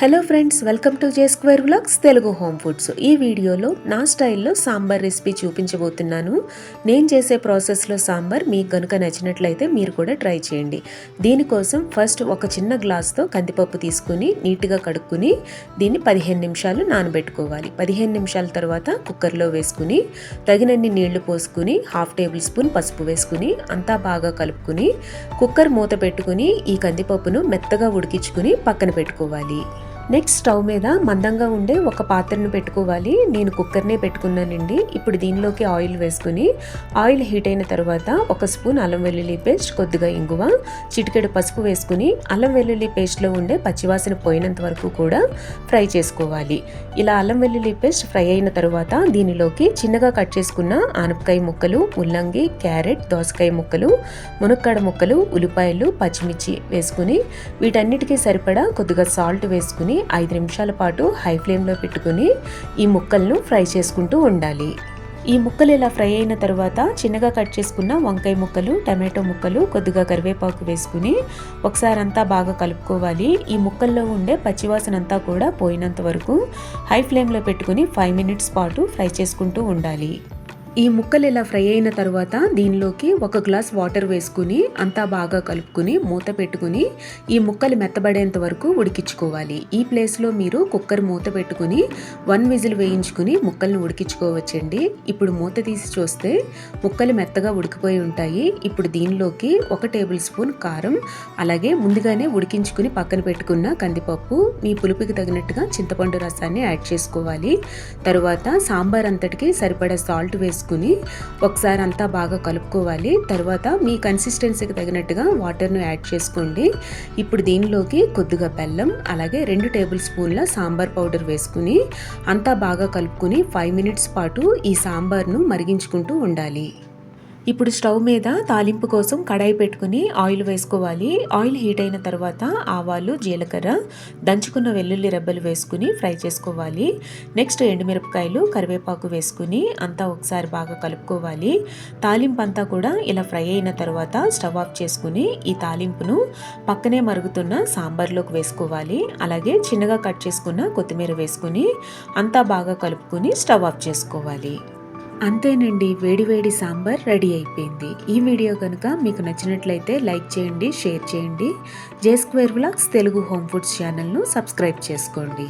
Hello friends welcome to J square vlogs Telugu home foods ఈ వీడియోలో నా స్టైల్లో సాంబార్ రెసిపీ చూపించబోతున్నాను. నేను చేసే ప్రాసెస్లో సాంబార్ మీకు కనుక నచ్చినట్లయితే మీరు కూడా ట్రై చేయండి. దీనికోసం ఫస్ట్ ఒక చిన్న గ్లాస్తో కందిపప్పు తీసుకుని నీట్గా కడుక్కుని దీన్ని పదిహేను నిమిషాలు నానబెట్టుకోవాలి. పదిహేను నిమిషాల తర్వాత కుక్కర్లో వేసుకుని తగినన్ని నీళ్ళు పోసుకుని హాఫ్ టేబుల్ స్పూన్ పసుపు వేసుకుని అంతా బాగా కలుపుకుని కుక్కర్ మూత పెట్టుకుని ఈ కందిపప్పును మెత్తగా ఉడికించుకుని పక్కన పెట్టుకోవాలి. నెక్స్ట్ స్టవ్ మీద మందంగా ఉండే ఒక పాత్రను పెట్టుకోవాలి. నేను కుక్కర్నే పెట్టుకున్నానండి. ఇప్పుడు దీనిలోకి ఆయిల్ వేసుకుని ఆయిల్ హీట్ అయిన తర్వాత ఒక స్పూన్ అల్లం వెల్లుల్లి పేస్ట్ కొద్దిగా ఇంగువ చిటికెడు పసుపు వేసుకుని అల్లం వెల్లుల్లి పేస్ట్లో ఉండే పచ్చివాసన పోయినంత వరకు కూడా ఫ్రై చేసుకోవాలి. ఇలా అల్లం వెల్లుల్లి పేస్ట్ ఫ్రై అయిన తర్వాత దీనిలోకి చిన్నగా కట్ చేసుకున్న ఆనపకాయ ముక్కలు ముల్లంగి క్యారెట్ దోసకాయ ముక్కలు మునక్కాడ ముక్కలు ఉల్లిపాయలు పచ్చిమిర్చి వేసుకుని వీటన్నిటికీ సరిపడా కొద్దిగా సాల్ట్ వేసుకుని ఐదు నిమిషాల పాటు హై ఫ్లేమ్లో పెట్టుకుని ఈ ముక్కలను ఫ్రై చేసుకుంటూ ఉండాలి. ఈ ముక్కలు ఇలా ఫ్రై అయిన తర్వాత చిన్నగా కట్ చేసుకున్న వంకాయ ముక్కలు టమాటో ముక్కలు కొద్దిగా కరివేపాకు వేసుకుని ఒకసారి అంతా బాగా కలుపుకోవాలి. ఈ ముక్కల్లో ఉండే పచ్చివాసన అంతా కూడా పోయినంత వరకు హై ఫ్లేమ్లో పెట్టుకుని ఫైవ్ మినిట్స్ పాటు ఫ్రై చేసుకుంటూ ఉండాలి. ఈ ముక్కలు ఇలా ఫ్రై అయిన తర్వాత దీనిలోకి ఒక గ్లాస్ వాటర్ వేసుకుని అంతా బాగా కలుపుకుని మూత పెట్టుకుని ఈ ముక్కలు మెత్తబడేంత వరకు ఉడికించుకోవాలి. ఈ ప్లేస్లో మీరు కుక్కర్ మూత పెట్టుకుని వన్ విజిల్ వేయించుకుని ముక్కల్ని ఉడికించుకోవచ్చండి. ఇప్పుడు మూత తీసి చూస్తే ముక్కలు మెత్తగా ఉడికిపోయి ఉంటాయి. ఇప్పుడు దీనిలోకి ఒక టేబుల్ స్పూన్ కారం అలాగే ముందుగానే ఉడికించుకుని పక్కన పెట్టుకున్న కందిపప్పు మీ పులుపుకి తగినట్టుగా చింతపండు రసాన్ని యాడ్ చేసుకోవాలి. తరువాత సాంబార్ అంతటికి సరిపడా సాల్ట్ వేసుకుని ఒకసారి అంతా బాగా కలుపుకోవాలి. తర్వాత మీ కన్సిస్టెన్సీకి తగినట్టుగా వాటర్ను యాడ్ చేసుకోండి. ఇప్పుడు దీనిలోకి కొద్దిగా బెల్లం అలాగే రెండు టేబుల్ స్పూన్ల సాంబార్ పౌడర్ వేసుకుని అంతా బాగా కలుపుకుని ఫైవ్ మినిట్స్ పాటు ఈ సాంబార్ను మరిగించుకుంటూ ఉండాలి. ఇప్పుడు స్టవ్ మీద తాలింపు కోసం కడాయి పెట్టుకుని ఆయిల్ వేసుకోవాలి. ఆయిల్ హీట్ అయిన తర్వాత ఆవాలు జీలకర్ర దంచుకున్న వెల్లుల్లి రెబ్బలు వేసుకుని ఫ్రై చేసుకోవాలి. నెక్స్ట్ ఎండుమిరపకాయలు కరివేపాకు వేసుకుని అంతా ఒకసారి బాగా కలుపుకోవాలి. తాలింపు అంతా కూడా ఇలా ఫ్రై అయిన తర్వాత స్టవ్ ఆఫ్ చేసుకుని ఈ తాలింపును పక్కనే మరుగుతున్న సాంబార్లోకి వేసుకోవాలి. అలాగే చిన్నగా కట్ చేసుకున్న కొత్తిమీర వేసుకుని అంతా బాగా కలుపుకుని స్టవ్ ఆఫ్ చేసుకోవాలి. అంతేనండి వేడివేడి సాంబార్ రెడీ అయిపోయింది. ఈ వీడియో కనుక మీకు నచ్చినట్లయితే లైక్ చేయండి షేర్ చేయండి. J square vlogs Telugu home foods ఛానల్ను సబ్స్క్రైబ్ చేసుకోండి.